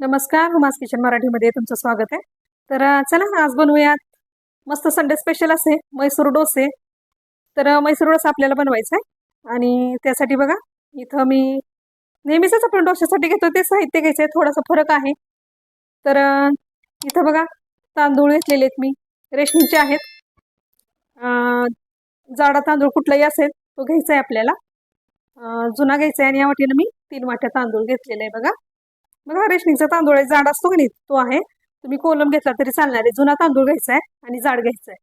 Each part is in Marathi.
नमस्कार हुमास किचन मराठीमध्ये तुमचं स्वागत आहे. तर चला आज बनवूयात. मस्त संडे स्पेशल असे मैसूर डोसे. तर मैसूर डोसा आपल्याला बनवायचा आहे. आणि त्यासाठी बघा इथं मी नेहमीच आपण डोशासाठी घेतो ते साहित्य घ्यायचं आहे थोडासा फरक आहे. तर इथं बघा तांदूळ घेतलेले आहेत मी. रेशनिंगचे आहेत. जाडा तांदूळ कुठलाही असेल तो घ्यायचा आहे आपल्याला जुना घ्यायचा आहे आणि या वाटीनं मी तीन वाट्या तांदूळ घेतलेला आहे बघा. बघा रेशनिंगचा तांदूळ आहे. जाड असतो की नाही? तो आहे. तुम्ही कोलम घेतला तरी चालणार आहे. जुना तांदूळ घ्यायचा आहे आणि जाड घ्यायचा आहे.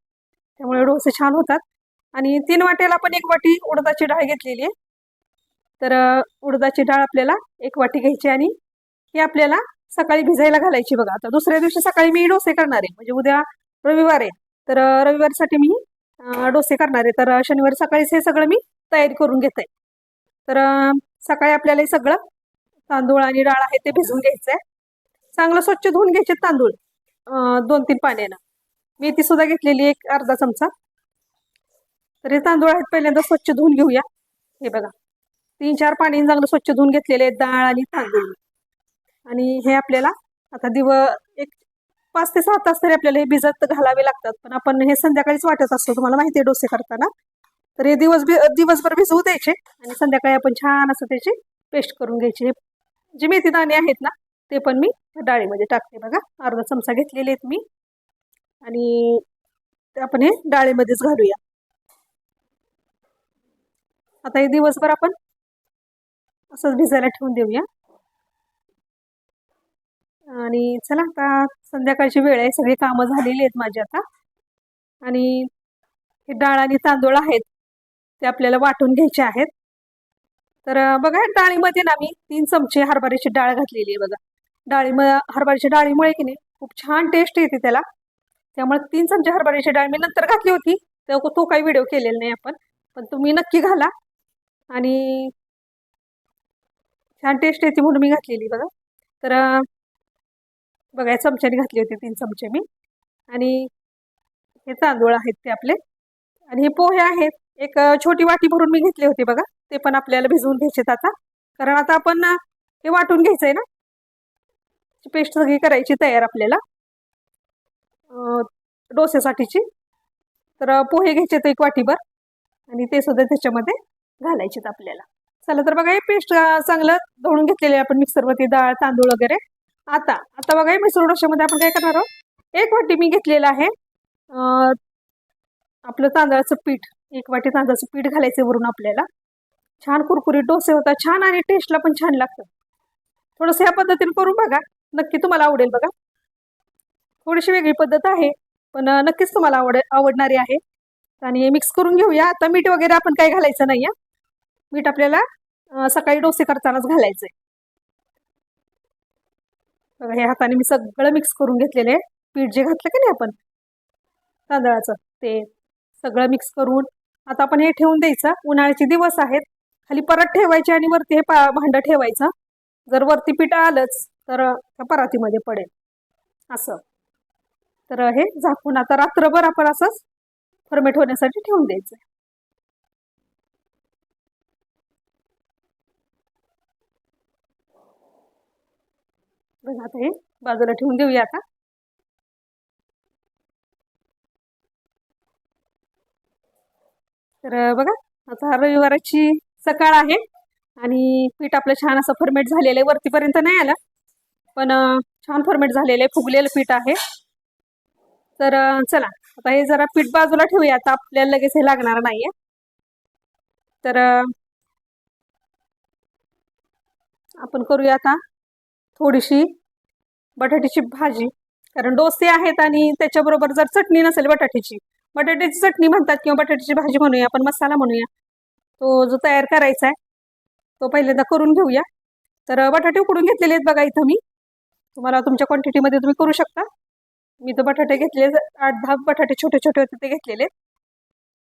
त्यामुळे डोसे छान होतात. आणि तीन वाट्याला पण एक वाटी उडदाची डाळ घेतलेली आहे. तर उडदाची डाळ आपल्याला एक वाटी घ्यायची आणि ही आपल्याला सकाळी भिजायला घालायची बघा. आता दुसऱ्या दिवशी सकाळी मी डोसे करणार आहे. म्हणजे उद्या रविवार आहे. तर रविवारसाठी मी डोसे करणार आहे. तर शनिवारी सकाळीच हे सगळं मी तयारी करून घेत. आहे तर सकाळी आपल्याला हे सगळं तांदूळ आणि डाळ आहे ते भिजवून घ्यायचं आहे चांगलं स्वच्छ धुवून घ्यायचे तांदूळ दोन तीन पाण्यानं. मेथी सुद्धा घेतलेली एक अर्धा चमचा. तर हे तांदूळ आहेत पहिल्यांदा स्वच्छ धुवून घेऊया. हे बघा तीन चार पाणी चांगलं स्वच्छ धुवून घेतलेले आहेत डाळ आणि तांदूळ. आणि हे आपल्याला आता दिव एक पाच ते सहा तास तरी आपल्याला हे भिजत घालावे लागतात. पण आपण हे संध्याकाळीच वाटत असतो तुम्हाला माहिती आहे डोसे करताना. तर हे दिवस दिवसभर भिजवू द्यायचे आणि संध्याकाळी आपण छान असं त्याची पेस्ट करून घ्यायची. हे जे मेथी दाणे आहेत ना ते पण मी डाळीमध्ये टाकते बघा. अर्धा चमचा घेतलेले आहेत मी. आणि आपण हे डाळीमध्येच घालूया. आता हे दिवसभर आपण असंच भिजायला ठेवून देऊया. आणि चला आता संध्याकाळची वेळ आहे. सगळी कामं झालेली आहेत माझी आता. आणि हे डाळ आणि तांदूळ आहेत ते आपल्याला वाटून घ्यायचे आहेत. तर बघा डाळीमध्ये ना मी तीन चमचे हरभऱ्याची डाळ घातलेली आहे बघा. डाळी हरभऱ्याच्या डाळीमुळे की नाही खूप छान टेस्ट येते त्याला. त्यामुळे तीन चमचे हरभऱ्याची डाळ मी नंतर घातली होती. तेव्हा तो काही व्हिडिओ केलेला नाही आपण. पण तुम्ही नक्की घाला. आणि छान टेस्ट येते म्हणून मी घातलेली बघा. तर बघा या चमच्याने घातली होती तीन चमचे मी. आणि हे तांदूळ आहेत ते आपले. आणि हे पोहे आहेत. एक छोटी वाटी भरून मी घेतले होते बघा. ते पण आपल्याला भिजवून घ्यायचे आता. कारण आता आपण हे वाटून घ्यायचं आहे ना पेस्ट सगळी करायची तयार आपल्याला. डोसेसाठीची तर पोहे घ्यायचे एक वाटीभर. आणि ते सुद्धा त्याच्यामध्ये घालायचेत आपल्याला. चला तर बघा हे पेस्ट चांगलं धुवून घेतलेले आहे आपण मिक्सरवरती डाळ तांदूळ वगैरे. आता आता बघा हे मिसळ डोश्यामध्ये आपण काय करणार आहोत? एक वाटी मी घेतलेलं आहे. आपलं तांदळाचं पीठ. एक वाटी तांदळाचं पीठ घालायचं वरून आपल्याला. छान कुरकुरीत डोसे होतात छान आणि टेस्टला पण छान लागतं थोडंसं ह्या पद्धतीने करून बघा. नक्की तुम्हाला आवडेल बघा. थोडीशी वेगळी पद्धत आहे पण नक्कीच तुम्हाला आवड आवडणारी आहे. आणि मिक्स करून घेऊया. आता मीठ वगैरे आपण काही घालायचं नाही आहे मीठ आपल्याला सकाळी डोसे करतानाच घालायचं आहे बघा हे हाताने मी सगळं मिक्स करून घेतलेलं आहे. पीठ जे घातलं की नाही आपण तांदळाचं ते सगळं मिक्स करून. आता आपण हे ठेवून द्यायचं. उन्हाळ्याचे दिवस आहेत. खाली परत ठेवायची आणि वरती हे पा भांडं ठेवायचं. जर वरती पीठ आलंच तर त्या परातीमध्ये पडेल. असं. तर हे झाकून आता रात्रभर आपण असंच फर्मेट होण्यासाठी ठेवून द्यायचं. बघा आता हे बाजूला ठेवून देऊया आता. तर बघा आता रविवाराची सकाळ आहे. आणि पीठ आपलं छान असं फर्मेट झालेलं आहे. वरतीपर्यंत नाही आलं. पण छान फर्मेट झालेलं आहे. फुगलेलं पीठ आहे. तर चला. आता हे जरा पीठ बाजूला ठेवूया. आता आपल्याला लगेच हे लागणार नाहीये. तर आपण करूया आता थोडीशी बटाट्याची भाजी. कारण डोसे आहेत आणि त्याच्याबरोबर जर चटणी नसेल बटाट्याची. बटाट्याची चटणी म्हणतात किंवा बटाट्याची भाजी म्हणूया. आपण मसाला म्हणूया. तो जो तयार करायचा आहे तो पहिल्यांदा करून घेऊया. तर बटाटे उकडून घेतलेले आहेत बघा इथं मी. तुम्हाला तुमच्या क्वांटिटीमध्ये तुम्ही करू शकता. मी तर बटाटे घेतले आठ दहा बटाटे छोटे छोटे होते ते घेतलेले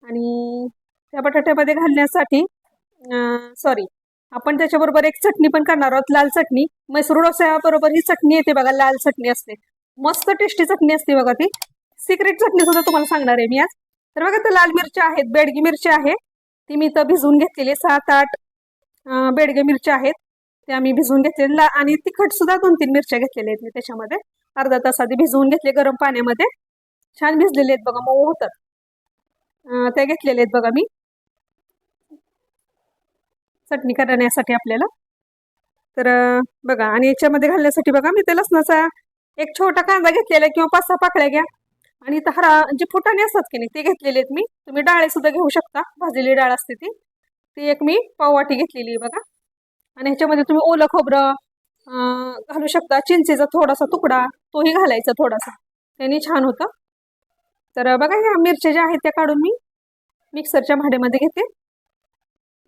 आणि त्या बटाट्यामध्ये घालण्यासाठी सॉरी आपण त्याच्याबरोबर एक चटणी पण करणार आहोत लाल चटणी. मैसूर डोस्याबरोबर ही चटणी येते बघा लाल चटणी असते. मस्त टेस्टी चटणी असते बघा ती. सिक्रेट चटणी सुद्धा तुम्हाला सांगणार आहे मी आज. तर बघा तर लाल मिरच्या आहेत बेडगी मिरची आहे. ती मी इथं भिजवून घेतलेली आहे. सात आठ बेडगे मिरच्या आहेत. त्या आम्ही भिजवून घेतलेल्या आणि तिखट सुद्धा दोन तीन मिरच्या घेतलेल्या आहेत मी त्याच्यामध्ये. अर्धा तास आधी भिजवून घेतले गरम पाण्यामध्ये. छान भिजलेले आहेत बघा मऊ होतात. त्या घेतलेल्या आहेत बघा मी. चटणी करण्यासाठी आपल्याला. तर बघा आणि याच्यामध्ये घालण्यासाठी बघा मी ते लसणाचा एक छोटा कांदा घेतलेला आहे किंवा पाच सहा पाकळ्या घ्या. आणि इथं हरा जे फुटाणे असतात की नाही ते घेतलेले आहेत मी. तुम्ही डाळे सुद्धा घेऊ शकता. भाजलेली डाळ असते ती. ती एक मी पाववाटी घेतलेली आहे बघा. आणि ह्याच्यामध्ये तुम्ही ओलं खोबरं घालू शकता. चिंचेचा थोडासा तुकडा तोही घालायचा थोडासा. त्याने छान होतं. तर बघा ह्या मिरच्या ज्या आहेत त्या काढून मी मिक्सरच्या भांड्यामध्ये घेते.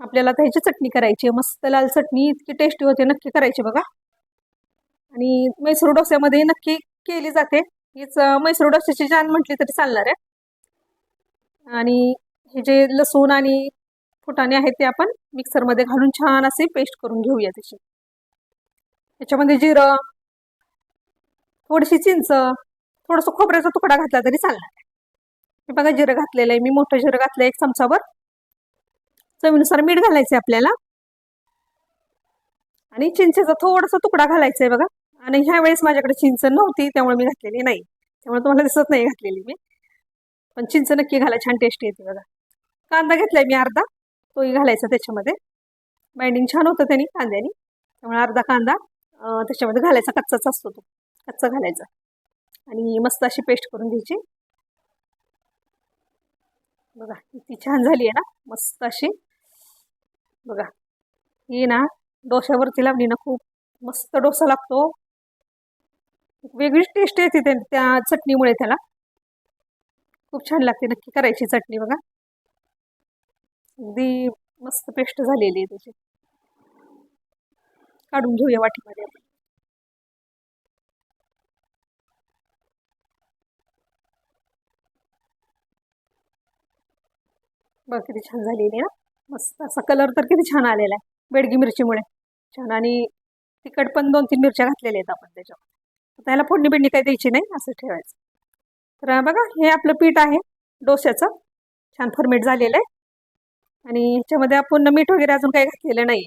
आपल्याला आता ह्याची चटणी करायची आहे. मस्त लाल चटणी इतकी टेस्टी होते. नक्की करायची बघा. आणि मैसूर डोस्यामध्ये नक्की केली जाते. हीच मैसूर डोस्याची जान म्हटली तरी चालणार आहे. आणि हे जे लसूण आणि फुटाणे आहेत ते आपण मिक्सरमध्ये घालून छान असे पेस्ट करून घेऊया त्याची. त्याच्यामध्ये जिरं थोडीशी चिंच थोडंसं खोबऱ्याचा तुकडा घातला तरी चालणार मी हे बघा जिरं घातलेलं आहे. मी मोठं जिरं घातलं एक चमचावर चवीनुसार मीठ घालायचं आहे आपल्याला. आणि चिंचेचा थोडासा तुकडा घालायचा आहे बघा. आणि ह्या वेळेस माझ्याकडे चिंच नव्हती त्यामुळे मी घातलेली नाही. त्यामुळे तुम्हाला दिसत नाही घातलेली मी. पण चिंच नक्की घाला छान टेस्ट येते बघा. कांदा घेतलाय मी अर्धा तोही घालायचा त्याच्यामध्ये. बाइंडिंग छान होतं त्याने कांद्याने. त्यामुळे अर्धा कांदा त्याच्यामध्ये घालायचा कच्चाच असतो तो. कच्चा घालायचा. आणि मस्त अशी पेस्ट करून घ्यायची. बघा किती छान झाली आहे ना मस्त अशी. बघा ही ना डोशावरती लावली ना खूप मस्त डोसा लागतो. वेगळीच टेस्ट येते त्या- त्या चटणीमुळे त्याला. खूप छान लागते नक्की करायची चटणी बघा. अगदी मस्त पेस्ट झालेली आहे त्याची. काढून घेऊया वाटीमध्ये आपण. बघ किती छान झालेली आहे ना. मस्त असा कलर तर किती छान आलेला आहे. बेडगी मिरचीमुळे. छान आणि तिखट पण दोन तीन मिरच्या घातलेल्या आहेत आपण त्याच्यावर त्याला फोडणी बिडणी काही द्यायची नाही असं ठेवायचं. तर बघा हे आपलं पीठ आहे डोश्याचं छान फर्मेट झालेलं आहे. आणि ह्याच्यामध्ये आपण मीठ वगैरे अजून काही घातलेलं नाही.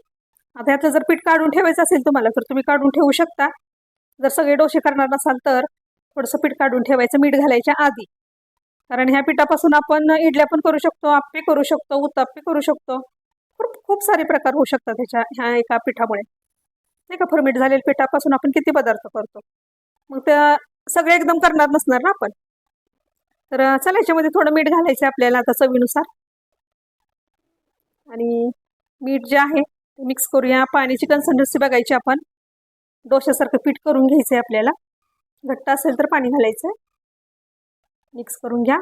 आता ह्याचं जर पीठ काढून ठेवायचं असेल तुम्हाला तर तुम्ही काढून ठेवू शकता. जर सगळे डोसे करणार नसाल तर थोडंसं पीठ काढून ठेवायचं मीठ घालायच्या आधी. कारण ह्या पिठापासून आपण इडल्या पण करू शकतो आप्पे करू शकतो उत्ताप्पे करू शकतो. खूप खूप सारे प्रकार होऊ शकतात ह्याच्या ह्या एका पिठामुळे. नाही का फर्मेट झालेल्या पिठापासून आपण किती पदार्थ करतो? मग त्या सगळे एकदम करणार नसणार ना आपण. तर चला याच्यामध्ये थोडं मीठ घालायचं आहे आपल्याला आता चवीनुसार. आणि मीठ जे आहे ते मिक्स करूया. पाण्याची कन्सिस्टन्सी बघायची आपण. डोश्यासारखं पीठ करून घ्यायचं आहे आपल्याला. घट्ट असेल तर पाणी घालायचं आहे मिक्स करून घ्या.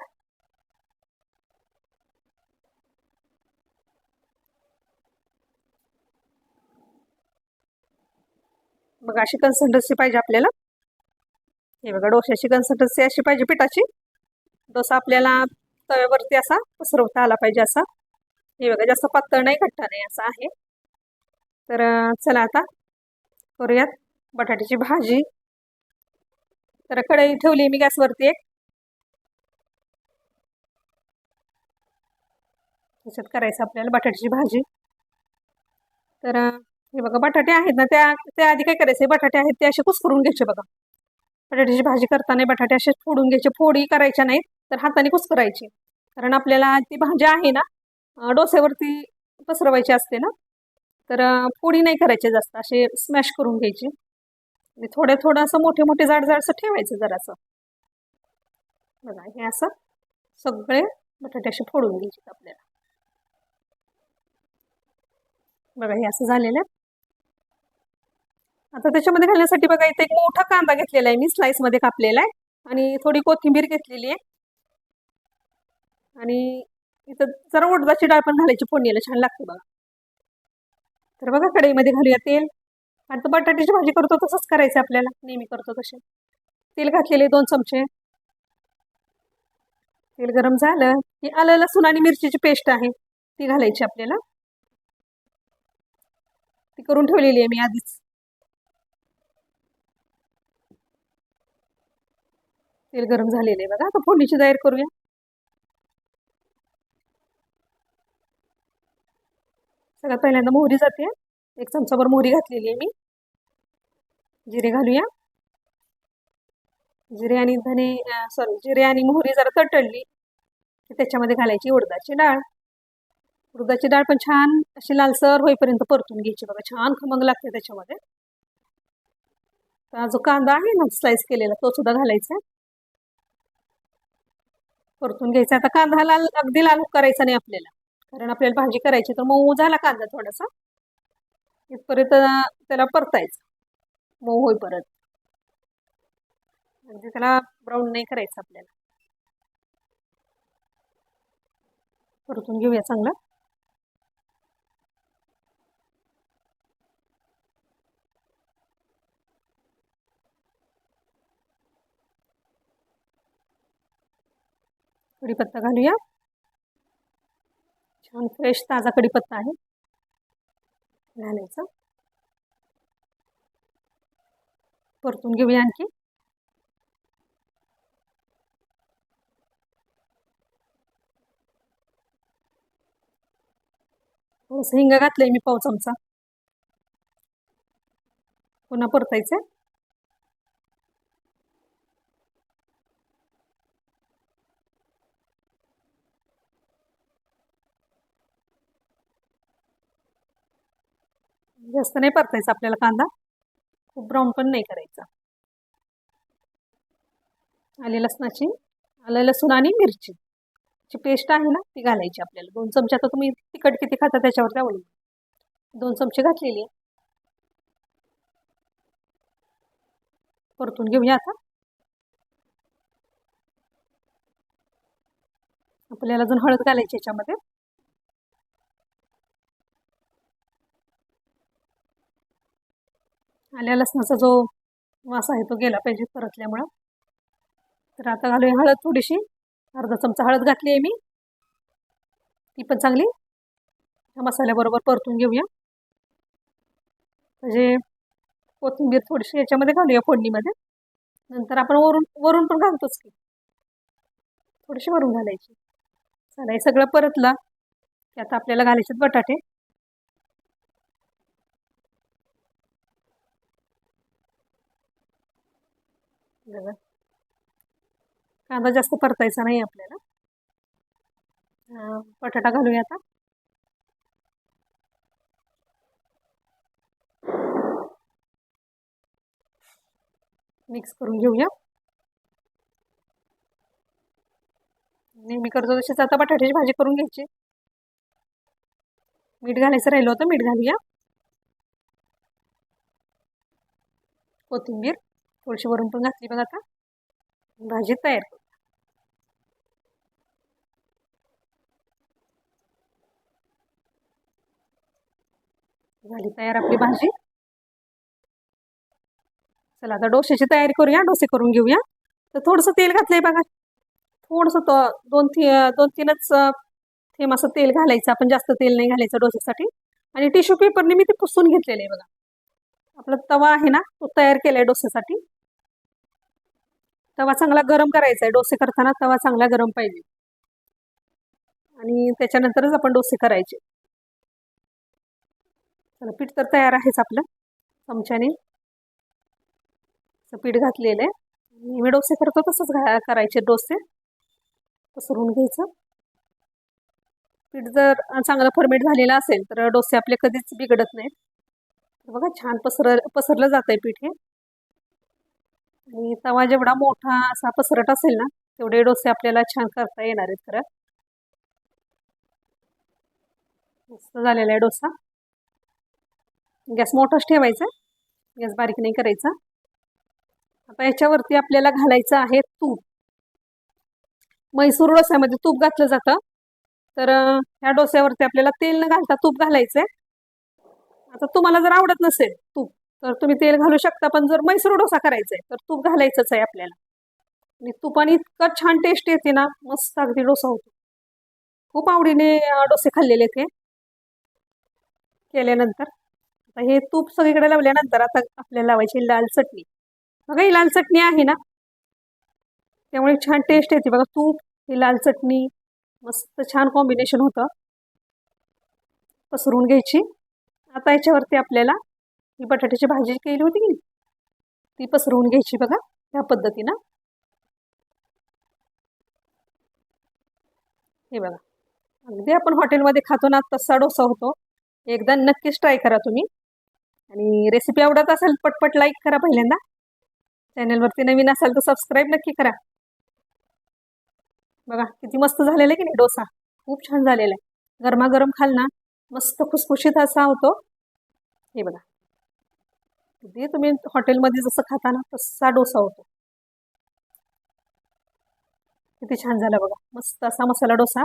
बघा अशी कन्सिस्टन्सी पाहिजे आपल्याला. हे बघा डोश्याची कन्सिस्टन्सी अशी पाहिजे पिठाची. डोसा आपल्याला तव्यावरती असा पसरवता आला पाहिजे असा. हे बघा जास्त पातळ नाही घट्टा नाही असा आहे. तर चला आता करूयात बटाट्याची भाजी. तर कढई ठेवली मी गॅसवरती एक. त्याच्यात करायचं आपल्याला बटाट्याची भाजी. तर हे बघा बटाटे आहेत ना त्या त्या आधी काय करायचं? बटाटे आहेत ते असे कुस्करून घ्यायचे बघा. बटाट्याची भाजी करताना बटाटे असे फोडून घ्यायचे. फोडी करायच्या नाहीत तर हाताने कुस्करायची. कारण आपल्याला ती भाजी आहे ना डोसेवरती पसरवायची असते ना तर फोडी नाही करायची जास्त. असे स्मॅश करून घ्यायची. आणि थोडं थोडं असं मोठे मोठे जाड जाड असं ठेवायचं जरासं. बघा हे असं सगळे बटाटे असे फोडून घ्यायचे आपल्याला. बघा हे असं झालेलं आहे. आता त्याच्यामध्ये घालण्यासाठी बघा इथे एक मोठा कांदा घेतलेला आहे मी स्लाइसमध्ये कापलेला आहे. आणि थोडी कोथिंबीर घेतलेली आहे. आणि इथं जरा उडदाची डाळ पण घालायची फोडणीला छान लागते बघा. तर बघा कढईमध्ये घालूया तेल. आणि बटाट्याची भाजी करतो तसंच करायचं आपल्याला. नेहमी करतो तसे. तेल घातलेले दोन चमचे. तेल गरम झालं की आलं लसूण आणि मिरचीची पेस्ट आहे ती घालायची आपल्याला. ती करून ठेवलेली आहे मी आधीच. तेल गरम झालेलं आहे बघा. आता फोडणीची तयार करूया. सगळ्यात पहिल्यांदा मोहरी जाते. एक चमचाभर मोहरी घातलेली आहे मी. जिरे घालूया. जिरे आणि धने सॉरी जिरे आणि मोहरी जरा तटळली की त्याच्यामध्ये घालायची उडदाची डाळ. उडदाची डाळ पण छान अशी लालसर होईपर्यंत परतून घ्यायची बघा. छान खमंग लागते त्याच्यामध्ये. जो कांदा आहे ना स्लाइस केलेला तो सुद्धा घालायचा परतून घ्यायचा. आता कांदा लाल अगदी लाल करायचा नाही आपल्याला. कारण आपल्याला भाजी करायची तर मऊ झाला कांदा थोडासा. इथपर्यंत त्याला परतायचं. मऊ होई परत. म्हणजे त्याला ब्राऊन नाही करायचं आपल्याला. परतून घेऊया चांगला. कढीपत्ता घालूया. छान फ्रेश ताजा कढीपत्ता आहे. घालायचं. परतून घेऊया आणखी. थोडंसं हिंग घातलंय मी पाव चमचा. पुन्हा परतायचं जास्त नाही परतायचा आपल्याला कांदा. खूप ब्राऊन पण नाही करायचा. आले लसणाची आलं लसूण आणि मिरची. ची पेस्ट आहे ना ती घालायची आपल्याला. दोन चमचे आता तुम्ही तिखट किती खाता त्याच्यावर अवलंबून दोन चमचे घातलेली. आहे परतून घेऊया आता. आपल्याला अजून हळद घालायची याच्यामध्ये. आल्या लसणाचा जो वास आहे तो गेला पाहिजे परतल्यामुळं. तर आता घालूया हळद थोडीशी. अर्धा चमचा हळद घातली आहे मी. ती पण चांगली. ह्या मसाल्याबरोबर परतून घेऊया. म्हणजे कोथिंबीर थोडीशी याच्यामध्ये घालूया फोडणीमध्ये. नंतर आपण वरून वरून पण घालतोच की. थोडीशी वरून घालायची. चला हे सगळं परतला की आता आपल्याला घालायचे बटाटे. बघा कांदा जास्त परतायचा नाही आपल्याला. बटाटा घालूया आता. मिक्स करून घेऊया. नेहमी करतो तशीच. आता बटाट्याची भाजी करून घ्यायची. मीठ घालायचं राहिलं होतं. मीठ घालूया. कोथिंबीर. थोडीशी वरून पण घातली बघा आता. भाजी तयार झाली तयार आपली भाजी. चला आता डोश्याची तयारी करूया डोसे करून घेऊया. तर थोडंसं तेल घातलंय बघा. थोडंसं दोन ती दोन तीनच थेंब असं तेल घालायचं. आपण जास्त तेल नाही घालायचं डोश्यासाठी. आणि टिश्यू पेपरने मी ते पुसून घेतलेलं आहे बघा. आपला तवा आहे ना तो तयार केला आहे डोस्यासाठी तवा चांगला गरम करायचा आहे. डोसे करताना तवा चांगला गरम पाहिजे. आणि त्याच्यानंतरच आपण डोसे करायचे. चला पीठ तर तयार आहेच आपलं. चमच्याने. पीठ घातलेलं आहे. मी डोसे करतो तसंच घा करायचे डोसे. पसरून घ्यायचं. पीठ जर चांगलं फर्मेट झालेलं असेल तर डोसे आपले कधीच बिघडत नाहीत. बघा छान पसर पसरलं जात आहे पीठ हे. आणि तवा जेवढा मोठा असा पसरट असेल ना तेवढे डोसे आपल्याला छान करता येणार आहेत खरं. मस्त झालेला आहे डोसा. गॅस मोठाच ठेवायचा गॅस बारीक नाही करायचा. आता याच्यावरती आपल्याला घालायचं आहे तूप. मैसूर डोस्यामध्ये तूप घातलं जातं. तर ह्या डोस्यावरती आपल्याला तेल न घालता तूप घालायचं आहे आता तुम्हाला जर आवडत नसेल तूप तर तुम्ही तेल घालू शकता पण जर मैसूर डोसा करायचा आहे तर तूप घालायचंच आहे आपल्याला. आणि तुपाने इतकं छान टेस्ट येते ना मस्त अगदी डोसा होतो. खूप आवडीने डोसे खाल्लेले ते. केल्यानंतर आता हे तूप सगळीकडे लावल्यानंतर आता आपल्याला लावायची लाल चटणी. बघा ही लाल चटणी आहे ना? त्यामुळे छान टेस्ट येते. बघा तूप ही लाल चटणी मस्त छान कॉम्बिनेशन होतं. पसरून घ्यायची. आता याच्यावरती आपल्याला ही बटाट्याची भाजी केली होती की ती पसरवून घ्यायची बघा ह्या पद्धतीनं. हे बघा अगदी आपण हॉटेलमध्ये खातो ना तसा डोसा होतो. एकदा नक्कीच ट्राय करा तुम्ही. आणि रेसिपी आवडत असेल पटपट लाईक करा पहिल्यांदा. चॅनलवरती नवीन असाल तर सबस्क्राईब नक्की करा. बघा किती मस्त झालेला आहे की नाही डोसा. खूप छान झालेला आहे. गरमागरम खाल ना मस्त खुसखुशीत असा होतो. हे बघा. अगदी तुम्ही हॉटेलमध्ये जसं खाता ना तसा डोसा होतो. किती छान झाला बघा. मस्त असा मसाला डोसा.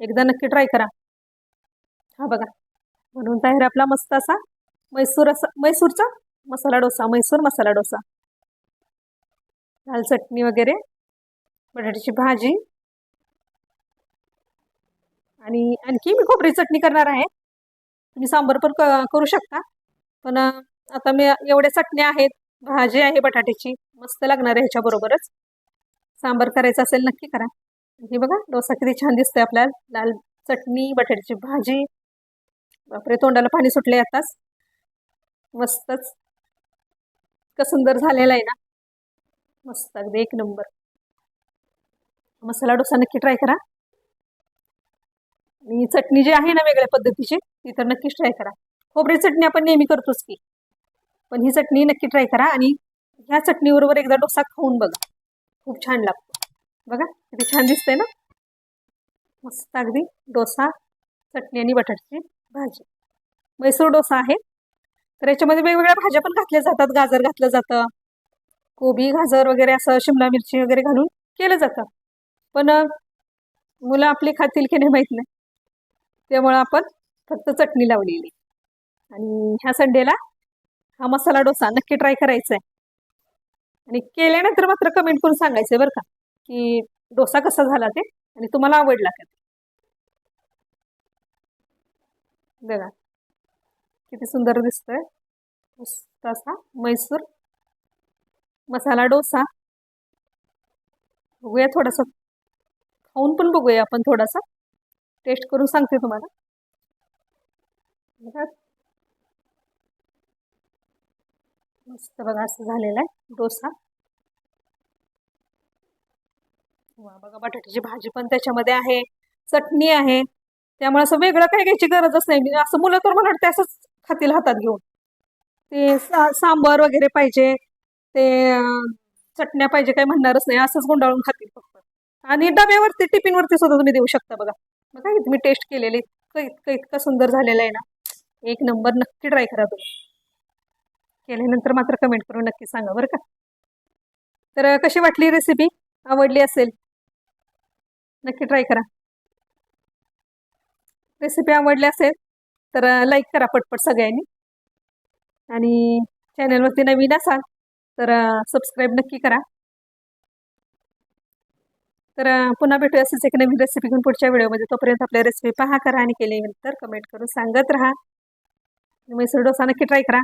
एकदा नक्की ट्राय करा. हा बघा. म्हणून तयार आपला मस्त असा मैसूर असा मैसूरचा मसाला डोसा मैसूर मसाला डोसा. लाल चटणी वगैरे बटाट्याची भाजी. आणि आणखी मी खोबरी चटणी करणार आहे. तुम्ही सांबर पण करू शकता. पण आता मी एवढ्या चटण्या आहेत भाजी आहे बटाट्याची मस्त लागणार आहे ह्याच्याबरोबरच. सांबार करायचं असेल नक्की करा. हे बघा डोसा किती छान दिसतोय आपल्याला. लाल चटणी बटाट्याची भाजी. बापरे तोंडाला पाणी सुटले आताच. मस्तच. इतकं सुंदर झालेला आहे ना. मस्त अगदी एक नंबर. मसाला डोसा नक्की ट्राय करा. आणि चटणी जी आहे ना वेगळ्या पद्धतीची ती तर नक्कीच ट्राय करा. खोबरी चटणी आपण नेहमी करतोच की. पण ही चटणी नक्की ट्राय करा आणि ह्या चटणीबरोबर एकदा डोसा खाऊन बघा. खूप छान लागतो. बघा किती छान दिसतंय ना? मस्त अगदी डोसा चटणी आणि बटाट्याची भाजी. मैसूर डोसा आहे. तर याच्यामध्ये वेगवेगळ्या भाज्या पण घातल्या जातात. गाजर घातलं जातं. कोबी गाजर वगैरे असं शिमला मिरची वगैरे घालून केलं जातं. पण मुलं आपली खातील की नाही माहीत नाही. त्यामुळं आपण फक्त चटणी लावलेली. आणि ह्या संडेला हा मसाला डोसा नक्की ट्राय करायचा आहे आणि केल्यानंतर मात्र कमेंट करून सांगायचं आहे बरं का की डोसा कसा झाला ते आणि तुम्हाला आवडला का बघा किती सुंदर दिसतोय. मस्त असा मैसूर मसाला डोसा. बघूया थोडासा. खाऊन पण बघूया आपण थोडासा. टेस्ट करून सांगते तुम्हाला. मस्त बघा असं झालेलं आहे. डोसा. वा बघा बटाट्याची भाजी पण त्याच्यामध्ये आहे. चटणी आहे. त्यामुळे असं वेगळं काही घ्यायची गरजच नाही. म्हणजे असं मुलं तर मला वाटतं असंच खातील हातात घेऊन. ते सांबार वगैरे पाहिजे. ते चटण्या पाहिजे काही म्हणणारच नाही. असंच गुंडाळून खातील फक्त. आणि डब्यावरती टिफिनवरती सुद्धा तुम्ही देऊ शकता बघा. बघा की तुम्ही टेस्ट केलेली. इतकं इतकं इतकं सुंदर झालेलं आहे ना. एक नंबर नक्की ट्राय करा तुम्ही. केल्यानंतर मात्र कमेंट करून नक्की सांगा बरं का. तर कशी वाटली रेसिपी आवडली असेल? नक्की ट्राय करा. रेसिपी आवडली असेल तर लाईक करा पटपट सगळ्यांनी. आणि चॅनलवरती नवीन असाल तर सबस्क्राईब नक्की करा. तर पुन्हा भेटूया असंच एक नवीन रेसिपी घेऊन पुढच्या व्हिडिओमध्ये. तोपर्यंत आपल्या रेसिपी पहा करा आणि केल्यानंतर कमेंट करून सांगत राहा. मैसूर डोसा नक्की ट्राय करा.